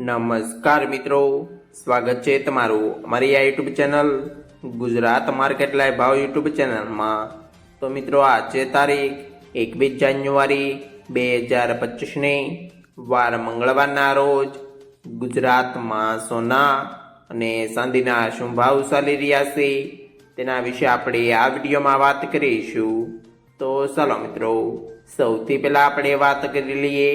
નમસ્કાર મિત્રો. સ્વાગત છે તમારું અમારી આ YouTube channel Gujarat market live ભાવ યુટ્યુબ ચેનલમાં. તો મિત્રો, આજે તારીખ એકવીસ જાન્યુઆરી બે હજાર પચીસની વાર મંગળવારના રોજ ગુજરાતમાં સોના અને ચાંદીના શું ભાવ ચાલી રહ્યા છે તેના વિશે આપણે આ વિડીયોમાં વાત કરીશું. તો ચાલો મિત્રો, સૌથી પહેલાં આપણે વાત કરી લઈએ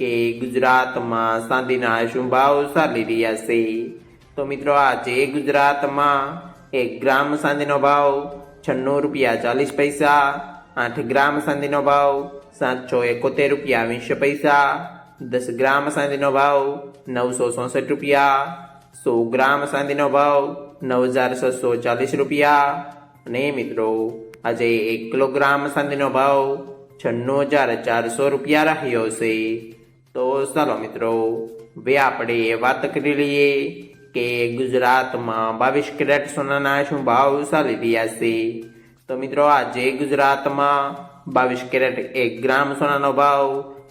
કે ગુજરાતમાં ચાંદીના શું ભાવ ચાલી રહ્યા છે. તો મિત્રો, આજે ગુજરાતમાં એક ગ્રામ સાંધીનો ભાવ છન્નું રૂપિયા ચાલીસ પૈસા, આઠ ગ્રામ સાંધીનો ભાવ સાતસો એકોતેર રૂપિયા વીસ પૈસા, દસ ગ્રામ સાંધીનો ભાવ નવસો ચોસઠ રૂપિયા, સો ગ્રામ સાંધીનો ભાવ નવ હજાર છસો ચાલીસ રૂપિયા. અને મિત્રો, આજે એક કિલોગ્રામ સાંધીનો ભાવ છન્નું હજાર ચારસો રૂપિયા રહ્યો છે. તો ચાલો મિત્રો, હવે આપણે વાત કરી લઈએ કે ગુજરાતમાં બાવીસ કેરેટ સોનાના શું ભાવ ચાલી રહ્યા છે. તો મિત્રો, આજે ગુજરાતમાં બાવીસ કેરેટ એક ગ્રામ સોનાનો ભાવ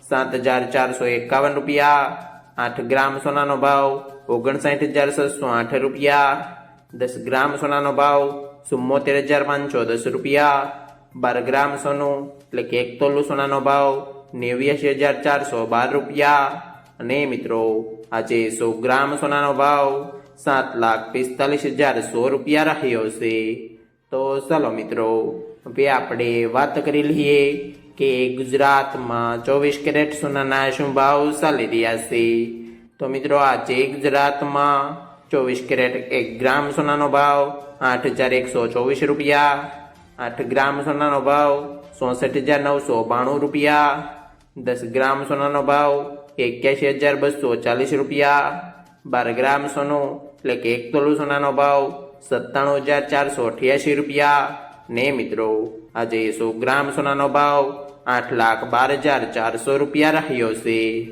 સાત હજાર ચારસો એકાવન રૂપિયા, આઠ ગ્રામ સોનાનો ભાવ ઓગણસાઠ હજાર છસો આઠ રૂપિયા, દસ ગ્રામ સોનાનો ભાવ ચુમ્મોતેર હજાર પાંચસો દસ રૂપિયા, બાર ગ્રામ સોનું એટલે કે એક તોલું સોનાનો ભાવ નેવ્યાસી હજાર ચારસો બાર રૂપિયા. અને મિત્રો, આજે સો ગ્રામ સોનાનો ભાવ સાત લાખ પિસ્તાલીસ હજાર સો રૂપિયા રહ્યો છે. તો ચાલો મિત્રો, હવે આપણે વાત કરી લઈએ કે ગુજરાતમાં ચોવીસ કેરેટ સોનાના શું ભાવ ચાલી રહ્યા છે. તો મિત્રો, આજે ગુજરાતમાં ચોવીસ કેરેટ એક ગ્રામ સોનાનો ભાવ આઠ હજાર એકસો ચોવીસ રૂપિયા. આઠ ગ્રામ સોનાનો ભાવ ચોસઠ હજાર નવસો બાણું રૂપિયા. દસ ગ્રામ સોનાનો ભાવ એક્યાસી હજાર બસો ચાલીસ રૂપિયા. બાર ગ્રામ સોનું એટલે કે એક તોલું સોનાનો ભાવ સત્તાણું હજાર ચારસો અઠ્યાસી રૂપિયા. ને મિત્રો, આજે સો ગ્રામ સોનાનો ભાવ આઠ લાખ બાર હજાર ચારસો રૂપિયા રહ્યો છે.